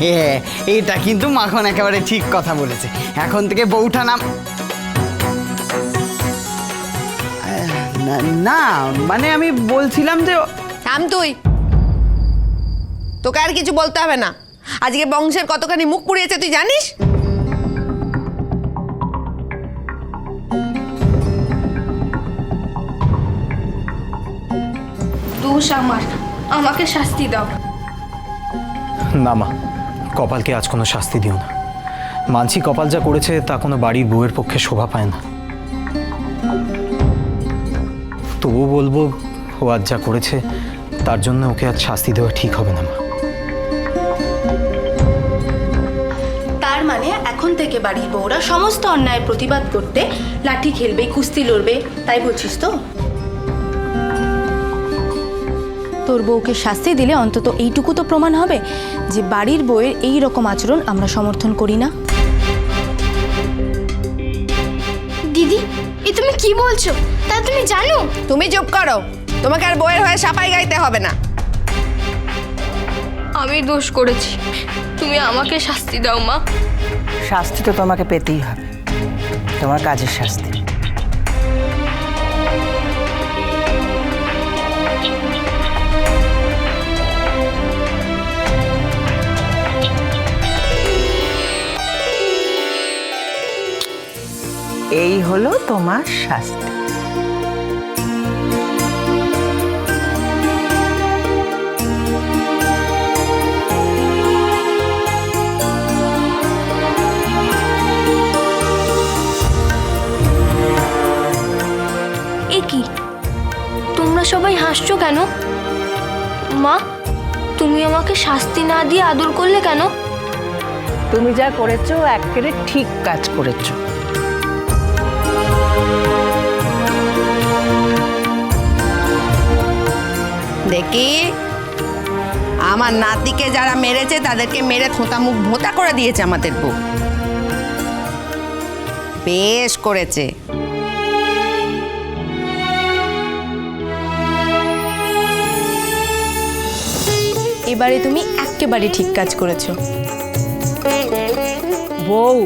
এ, এটা কিন্তু মাখন একেবারে ঠিক কথা বলেছে। এখন থেকে বউটা নাম না- না মানে আমি বলছিলাম যে থাম তুই। তোকে আর কিছু বলতে হবে না। আজকে বংশের কতখানি মুখ পুড়িয়েছে তুই জানিস? দোষ আমার। আমাকে শাস্তি দাও। না, মা। কপালকে আজ কোনো শাস্তি দিও না। মানছি কপাল যা করেছে, তা কোনো বাড়ির বউয়ের পক্ষে শোভা পায় না। তবু বলব, ও আজ যা করেছে, তার জন্য ওকে আজ শাস্তি দেওয়া ঠিক হবে না, মা। তার মানে এখন থেকে বাড়ির বউরা সমস্ত অন্যায়ের প্রতিবাদ করতে লাঠি খেলবে, কুস্তি লড়বে, তাই বলছিস তো? তোর বউকে শাস্তি দিলে অন্তত এইটুকু তো প্রমাণ হবে যে বাড়ির বউয়ের এই রকম আচরণ আমরা সমর্থন করি না। দিদি এ তুমি কি বলছো? তা তুমি জানো? তুমি চুপ করো। তোমাকে আর বইয়ের হয়ে সাপাই গাইতে হবে না। আমি দোষ করেছি। তুমি আমাকে শাস্তি দাও মা। শাস্তি তো তোমাকে পেতেই হবে। তোমার কাজের শাস্তি। এই হলো তোমার শাস্তি। এ কি? তোমরা সবাই হাসছো কেন? মা তুমি আমাকে শাস্তি না দিয়ে আদর করলে কেন? তুমি যা করেছ একেবারে ঠিক কাজ করেছ। দেখি। আমার নাতিকে যারা মেরেছে তাদেরকে মেরে থোঁতা মুখ ভোঁতা করে দিয়েছে আমাদের বউ। বেশ করেছে। এবারে তুমি একেবারে ঠিক কাজ করেছ। বউ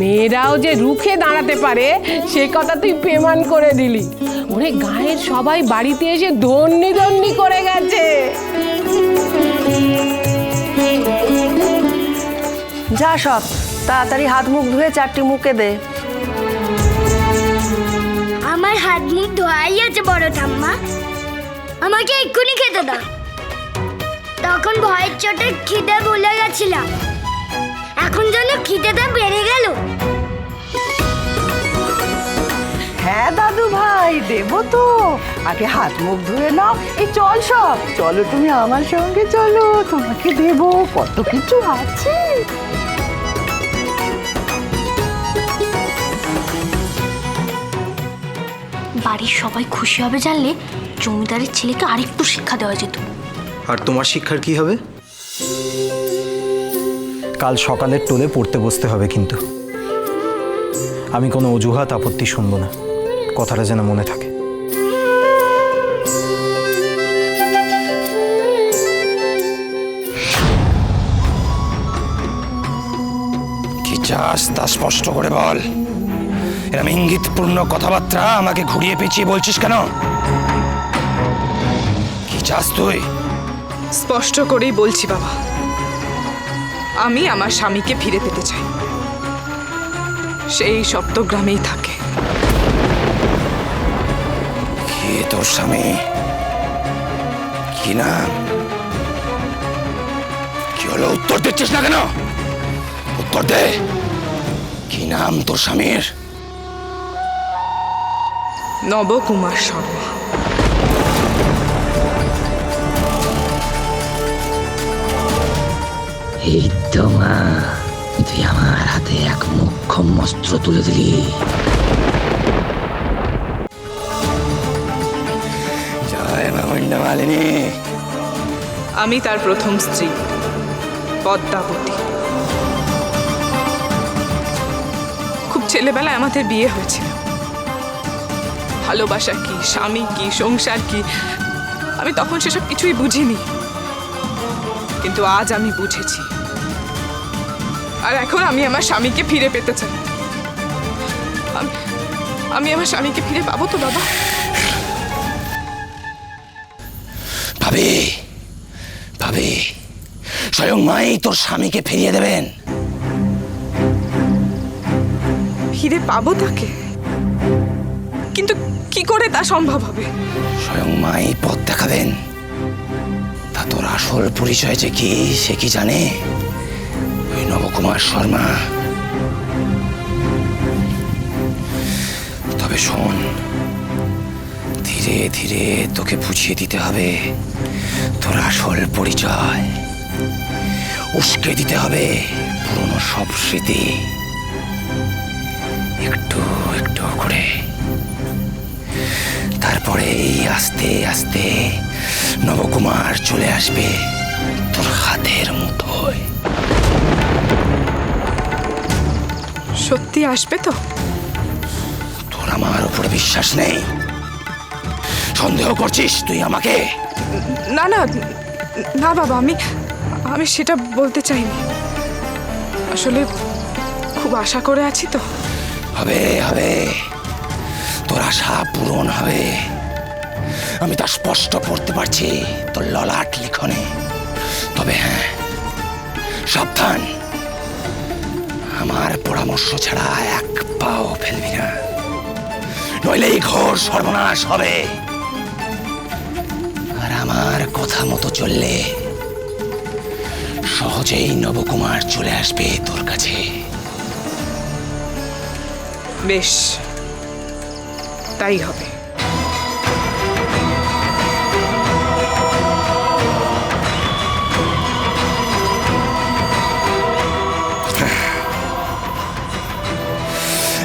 মেয়েরাও যে রুখে দাঁড়াতে পারে সে কথা তুই পেমান করে দিলি। ওরে গায়ের সবাই বাড়িতে এসে ধন্যি ধন্যি করে গেছে। যা সব তাড়াতাড়ি হাত মুখ ধুয়ে চারটি মুখে দে। আমার হাত মুখ ধোয়াই আছে বড় ঠাম্মা। আমাকে এক্ষুনি খেতে দাও। তখন ভয়ের চোটে খিদে ভুলে গেছিলাম। এখন যেন খিদেটা বেড়ে গেল। হ্যাঁ দাদু ভাই দেবো তো। আগে হাত মুখ ধুয়ে নাও। এই চল সব। চলো তুমি আমার সঙ্গে চলো তোমাকে দেবো। কত কিছু আছে। বাড়ির সবাই খুশি হবে জানলে জমিদারের ছেলেকে আরেকটু শিক্ষা দেওয়া যেত। আর তোমার শিক্ষার কি হবে? কাল সকালের টোলে পড়তে বসতে হবে কিন্তু। আমি কোনো অজুহাত আপত্তি শুনব না। কথাটা যেন মনে থাকে। কি চাস তা স্পষ্ট করে বল। এরম ইঙ্গিতপূর্ণ কথাবার্তা আমাকে ঘুরিয়ে পেঁচিয়ে বলছিস কেন? কি চাস তুই? স্পষ্ট করেই বলছি বাবা। আমি আমার স্বামীকে ফিরে পেতে চাই। সেই সপ্তগ্রামেই থাকে। কে তোর স্বামী? কি নাম? কি হলো? উত্তর দিচ্ছিস না কেন? উত্তর দে। কি নাম তোর স্বামীর? নবকুমার শর্মা। এই তো মা তুই আমার হাতে এক মোক্ষম অস্ত্র তুলে দিলি। আমি তার প্রথম স্ত্রী পদ্মাবতী। খুব ছেলেবেলায় আমাদের বিয়ে হয়েছিল। ভালোবাসা কি স্বামী কি সংসার কি আমি তখন সেসব কিছুই বুঝিনি। কিন্তু আজ আমি বুঝেছি। আর এখন আমি আমার স্বামীকে ফিরে পেতে চাই। আমি- আমি আমার স্বামীকে ফিরে পাবো তো বাবা? ভাবি ভাবি স্বয়ং মাই তোর স্বামীকে ফিরিয়ে দেবেন। ফিরে পাবো তাকে? কিন্তু কি করে তা সম্ভব হবে? স্বয়ং মাই পথ দেখাবেন। তা তোর আসল পরিচয় যে কি সে কি জানে? নবকুমার শর্মা। তবে শোন, ধীরে ধীরে তোকে বুঝিয়ে দিতে হবে, তোর আসল পরিচয়। উস্কে দিতে হবে পুরনো সব স্মৃতি। একটু একটু করে। তারপরে এই আস্তে আস্তে নবকুমার চলে আসবে তোর হাতের মুঠোয় সত্যি আসবে তো? তোর আমার উপরে বিশ্বাস নেই। সন্দেহ করছিস তুই আমাকে? না না না বাবা আমি আমি সেটা বলতে চাইনি। আসলে খুব আশা করে আছি তো। হবে হবে। তোর আশা পূরণ হবে। আমি তা স্পষ্ট পড়তে পারছি তোর ললাট লিখনে। তবে হ্যাঁ সাবধান। আমার পরামর্শ ছাড়া এক পাও ফেলবি না। নইলে এই ঘোর সর্বনাশ হবে। আর আমার কথা মতো চললে সহজেই নবকুমার চলে আসবে তোর কাছে। বেশ, তাই হবে।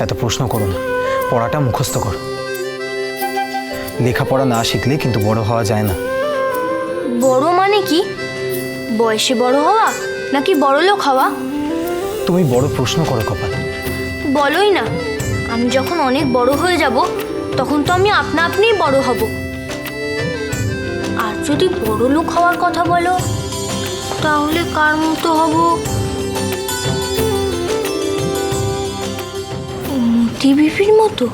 এত প্রশ্ন করো না পড়াটা মুখস্থ করো। লেখাপড়া না শিখলে কিন্তু বড় হওয়া যায় না। বড় মানে কি? বয়সে বড় হওয়া নাকি বড় লোক হওয়া? তুমি বড় প্রশ্ন করো কপাল। বলোই না। আমি যখন অনেক বড় হয়ে যাব তখন তো আমি আপনা আপনিই বড় হব। আর যদি বড় লোক হওয়ার কথা বলো তাহলে কার মতো হব? বিপির মতো।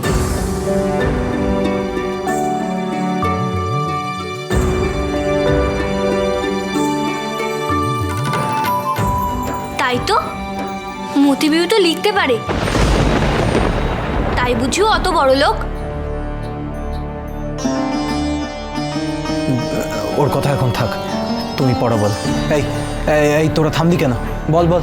তাই তো? মতি বিবি তো লিখতে পারে। তাই বুঝিও অত বড় লোক? ওর কথা এখন থাক। তুমি পড়া বল। এই এই, তোরা থামলি কেন? বল বল।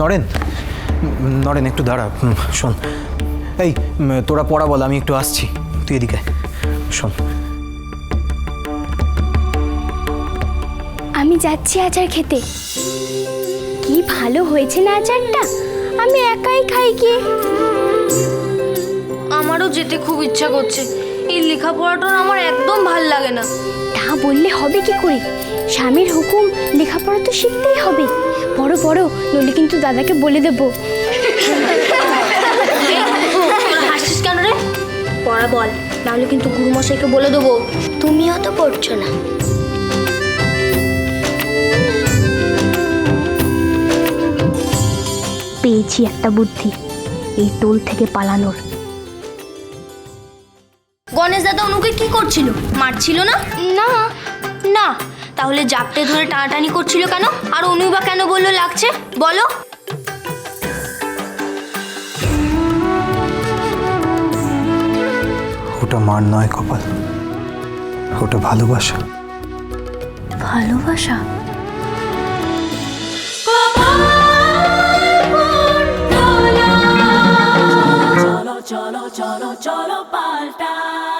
নরেন নরেন একটু দাঁড়া শোন। এই তোরা পড়া বল আমি একটু আসছি। তুই এদিকে শোন। আমি যাচ্ছি আচার খেতে। কি ভালো হয়েছে না আচারটা? আমি একাই খাই কি আমারও যেতে খুব ইচ্ছা করছে। এই লেখাপড়াটা আমার একদম ভালো লাগে না। তা বললে হবে কি করে? স্বামীর হুকুম লেখাপড়া তো শিখতেই হবে। বড় বড় নইলে কিন্তু দাদাকে বলে দেব। হাসিস কেন রে? পড়া বল নাহলে কিন্তু গুরুমশাইকে বলে দেবো। তুমিও তো পড়ছো না। পেয়েছি একটা বুদ্ধি এই টোল থেকে পালানোর। গণেশ দাদা অনুকে কি করছিল? মারছিল না? না না। তাহলে জাপটে ধরে টানাটানি করছিল কেন? আর অনুই বা কেন বলল লাগছে? বলো। ওটা মার নয় কপাল। ওটা ভালোবাসা। ভালোবাসা? cholo, cholo, cholo, palta.